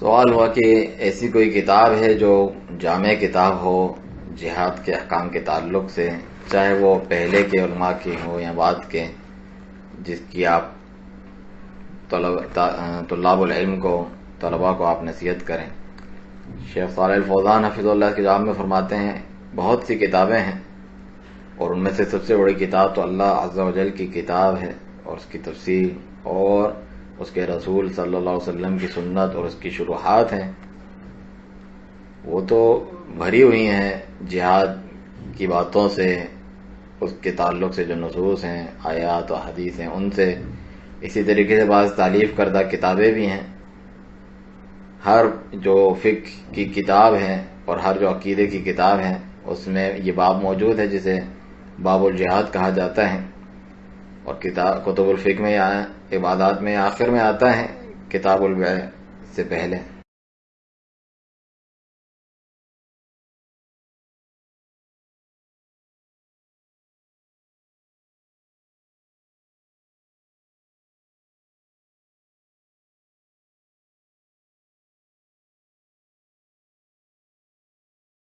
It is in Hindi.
सवाल हुआ कि ऐसी कोई किताब है जो जाम किताब हो, जिहाद के अहकाम के ताल्लुक से, चाहे वो पहले के उलमा की हो या बाद के, जिसकी आप तल्लाबुलम को, तलबा को आप नसीहत करें। शेख साल फौजान हफिज़ल्ला की जवाब में फरमाते हैं, बहुत सी किताबें हैं, और उनमें से सबसे बड़ी किताब तो अल्लाह अज्जा की किताब है, और उसकी तफसीर और उसके रसूल सल्लल्लाहु अलैहि वसल्लम की सुन्नत और उसकी शुरुआत हैं। वो तो भरी हुई हैं जिहाद की बातों से, उसके ताल्लुक से जो नसूस हैं, आयात और हदीस हैं, उनसे। इसी तरीके से बाज़ तालीफ करदा किताबें भी हैं। हर जो फ़िक की किताब है और हर जो अकीदे की किताब है, उसमें ये बाब मौजूद है जिसे बाबुल जिहाद कहा जाता है। और किताब, कुतुबुल फ़िक में या इबादत में आखिर में आता है, किताबुल से पहले।